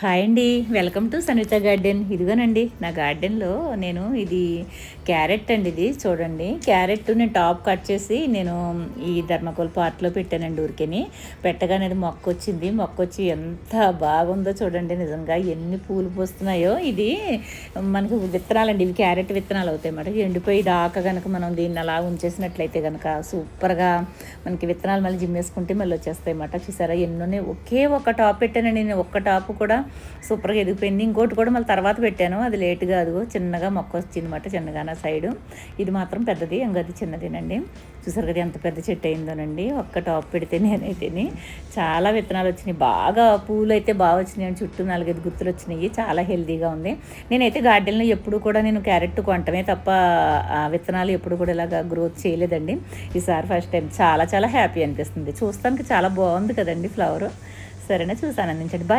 Hi అండి. Welcome to Sanitha garden. ఇదిగోనండి నా గార్డెన్లో నేను ఇది క్యారెట్ అండి ఇది చూడండి. క్యారెట్ నేను టాప్ కట్ చేసి నేను ఈ ధర్మకోల్ పార్ట్లో పెట్టానండి ఊరికేని. పెట్టగానే అది మొక్క వచ్చింది మొక్క వచ్చి ఎంత బాగుందో చూడండి. నిజంగా ఎన్ని పూలు పోస్తున్నాయో. ఇది మనకు విత్తనాలండి. ఇవి క్యారెట్ విత్తనాలు అవుతాయి అన్నమాట. ఎండిపోయి దాకా కనుక మనం దీన్ని అలా ఉంచేసినట్లయితే కనుక సూపర్గా మనకి విత్తనాలు మళ్ళీ జిమ్మేసుకుంటే మళ్ళీ వచ్చేస్తాయి అన్నమాట. చూసారా? ఎన్నోనే ఒకే ఒక టాప్ పెట్టానండి నేను. ఒక్క టాప్ కూడా సూపర్గా ఎదిగిపోయింది ఇంకోటి కూడా మళ్ళీ తర్వాత పెట్టాను. అది లేట్ అదిగో చిన్నగా మొక్క వచ్చింది అనమాట చిన్నగా నా సైడు. ఇది మాత్రం పెద్దది ఇంకా అది చిన్నదేనండి. చూసారు కదా ఎంత పెద్ద చెట్టు అయిందోనండి. ఒక్క టాప్ పెడితే నేనైతేని చాలా విత్తనాలు వచ్చినాయి. బాగా పూలు అయితే బాగా వచ్చినాయి. చుట్టూ నాలుగైదు గుర్తులు వచ్చినాయి. చాలా హెల్దీగా ఉంది. నేనైతే గార్డెన్లో ఎప్పుడు కూడా నేను క్యారెట్ కొంటమే తప్ప విత్తనాలు ఎప్పుడు కూడా ఇలాగా గ్రోత్ చేయలేదండి. ఈసారి ఫస్ట్ టైం చాలా చాలా హ్యాపీ అనిపిస్తుంది. చూస్తానికి చాలా బాగుంది కదండి ఫ్లవర్. సరేనా? చూసి ఆనందించండి. బాయ్